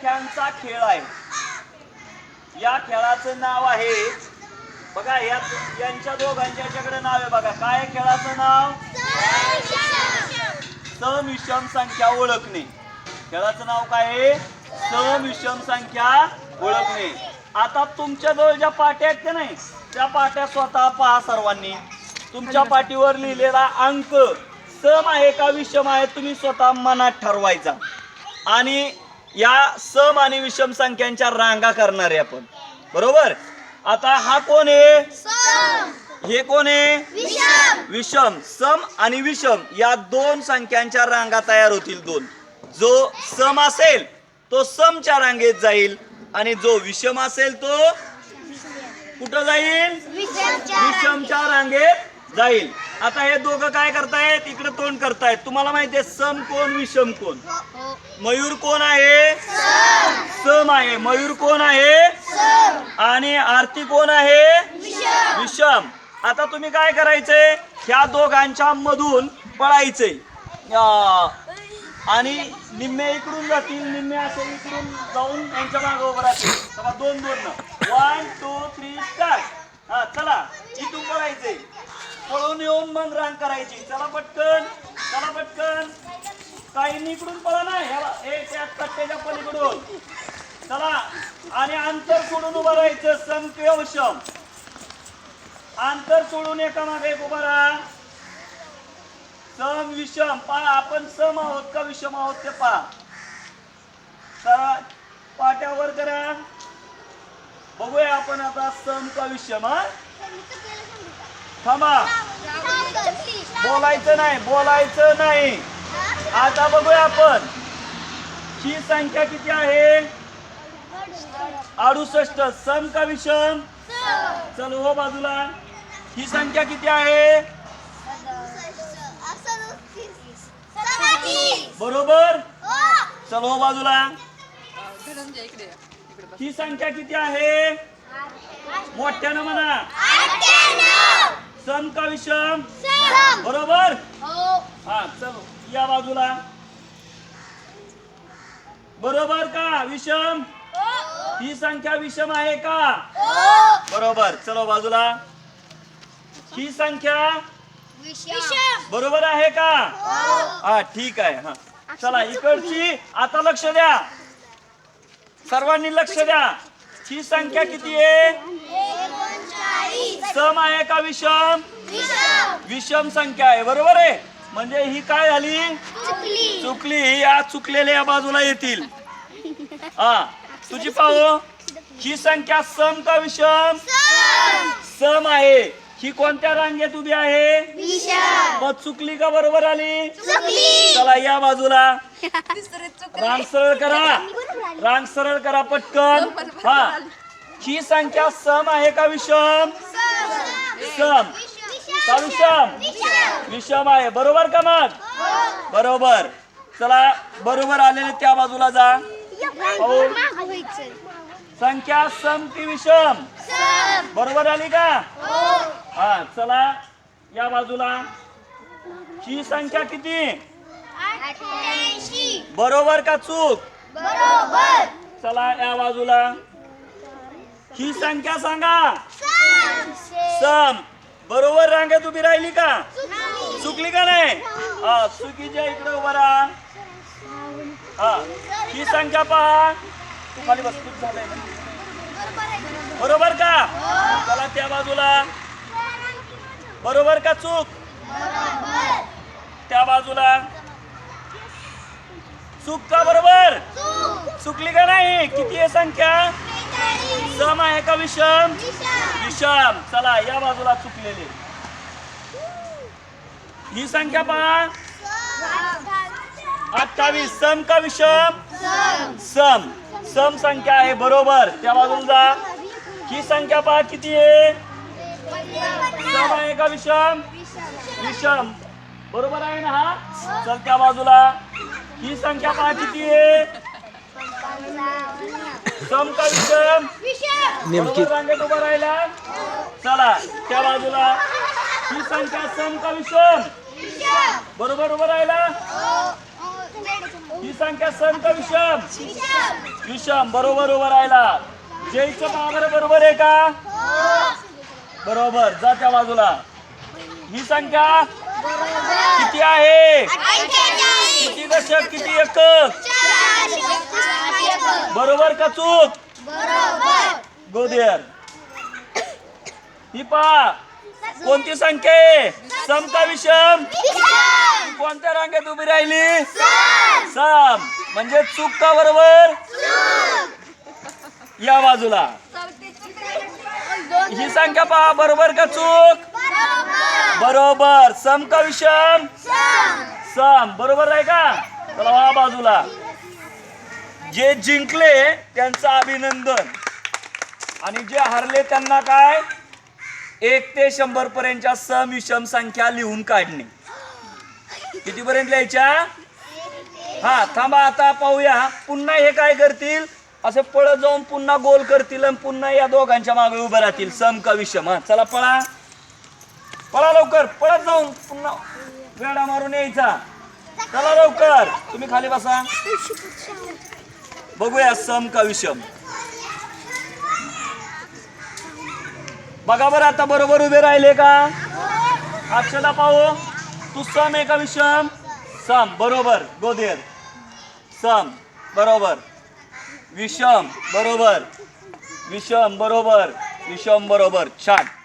संख्यांचा खेळ आहे. या खेळाचं नाव आहे बघा या यांच्या दोघांच्या याच्याकडे नाव आहे बघा. काय खेळाचं नाव? सम विषम संख्या ओळखणे. खेळाचं नाव काय आहे? सम विषम संख्या ओळखणे. आता तुमच्या जवळ ज्या पाट्या आहेत का नाही त्या पाट्या स्वतः पहा सर्वांनी. तुमच्या पाठीवर लिहिलेला अंक सम आहे का विषम आहे तुम्ही स्वतः मनात ठरवायचा. आणि या सम आणि विषम संख्यांच्या रांगा करणार आहे आपण. बरोबर? आता हा कोण आहे? हे कोण आहे? विषम. सम आणि विषम या दोन संख्यांच्या रांगा तयार होतील दोन. जो सम असेल तो समच्या रांगेत जाईल आणि जो विषम असेल तो कुठं जाईल? विषमच्या रांगेत जाईल. आता हे दोघं काय करतायत? इकडे तोंड करतायत. तुम्हाला माहिती आहे सम कोण विषम कोण? मयूर कोण आहे? सम आहे. मयूर कोण आहे? आणि आरती कोण आहे? विषम. आता तुम्ही काय करायचंय? ह्या दोघांच्या मधून पळायचंय. आणि निम्मे इकडून जातील निम्मे असे इकडून जाऊन त्यांच्या मागे उभं राहतील. दोन दोन वन टू थ्री स्टार्ट हा चला. इथून पळायचंय. पळून येऊन मग रांग करायची. चला पटकन चला पटकन. काही इकडून पळा ना ह्याला हे त्या कट्ट्याच्या पलीकडून. चला आणि अंतर सोडून उभं राहायचं सम अंतर सोडून एका मागे एक उभा राहा. सम विषम पहा आपण सम आहोत का विषम आहोत ते पहा. चला पाट्यावर करा. बघूया आपण आता सम का विषम हा? थांबा. बोलायचं नाही बोलायचं नाही. आता बघूया आपण. ही संख्या किती आहे? अडुसष्ट. सम का विषम? चल हो बाजूला. ही संख्या किती आहे? बरोबर? चल हो बाजूला. ही संख्या किती आहे? मोठ्यानं म्हणा. सम का विषम बरोबर? हा. चलो या बाजूला. बरोबर का विषम ही. संख्या विषम आहे का? बरोबर चलो बाजूला. ही संख्या? बरोबर आहे का? हा ठीक आहे हा. चला इकडची आता लक्ष द्या. सर्वांनी लक्ष द्या. ही संख्या किती आहे? सम आहे का विषम? विषम. संख्या आहे बरोबर आहे? म्हणजे ही काय झाली? चुकली. ही या चुकलेल्या या बाजूला येतील. हा तुझी पाहू. ही संख्या सम का विषम? सम. आहे. ही कोणत्या रांगेत उभी आहे? मग चुकली का बरोबर आली? चला या बाजूला. रांग सरळ करा. रांग सरळ करा पटकन. हा. ही संख्या सम आहे का विषम? सम का विषम विषम आहे. बरोबर का मग? बरोबर. चला बरोबर आलेले त्या बाजूला जा. संख्या सम की विषम. बरोबर आली का? हा चला या बाजूला. ही संख्या किती? बरोबर का चूक? चला या बाजूला. ही संख्या सांगा. सम. बरोबर रांगेत उभी राहिली का? चुकली. का नाही? हा चुकीच्या इकडे उभा राहा. हा ही संख्या पहा. तू खाली झालंय. बरोबर का? चला त्या बाजूला. बरोबर का चूक? त्या बाजूला. चूक का बरोबर? चुकली का नाही? किती आहे संख्या? सम आहे का विषम? विषम. चला या बाजूला चुकलेले. ही संख्या पहा. अठ्ठावीस. सम का विषम? सम. सम संख्या आहे बरोबर. त्या बाजूला जा. ही संख्या पहा किती आहे? सम आहे का विषम? विषम. बरोबर आहे ना हा? चल त्या बाजूला. ही संख्या पहा किती आहे? सम का विषम नेमकी बरोबर रांगेत उभा राहिला. चला त्या बाजूला. ही संख्या सम का विषम बरोबर उभा राहिला. ही ही संख्या सम का विषम विषम बरोबर उभं राहिला. जयचं पावर बरोबर आहे का? बरोबर जा त्या बाजूला. ही संख्या किती आहे? किती दशक किती एकक बरोबर का चूक? गोदेर ही पहा कोणती संख्या आहे? सम का विषम? कोणत्या रांगेत उभी राहिली? सम. म्हणजे चूक का बरोबर? या बाजूला. ही संख्या पहा बरोबर का चूक? बरोबर. सम का विषम? सम. बरोबर आहे का? चला वा बाजूला. जे जिंकले त्यांचं अभिनंदन. आणि जे हरले त्यांना काय? एक ते शंभर पर्यंतच्या सम विषम संख्या लिहून काढणे. किती पर्यंत लिहायच्या? हा थांबा आता पाहूया. पुन्हा हे काय करतील? असे पळत जाऊन पुन्हा गोल करतील आणि पुन्हा या दोघांच्या मागे उभे राहतील. सम का विषम. हा चला पळा. पळा लवकर. पळत जाऊन पुन्हा वेडा मारून यायचा. चला लवकर. तुम्ही खाली बसा. बघूया सम का विषम. बघा बरं आता बरोबर उभे राहिले का? अक्षदा पाहू. तू सम आहे का विषम? सम बरोबर. गोदेर सम बरोबर. विषम बरोबर. विषम बरोबर. विषम बरोबर. छान.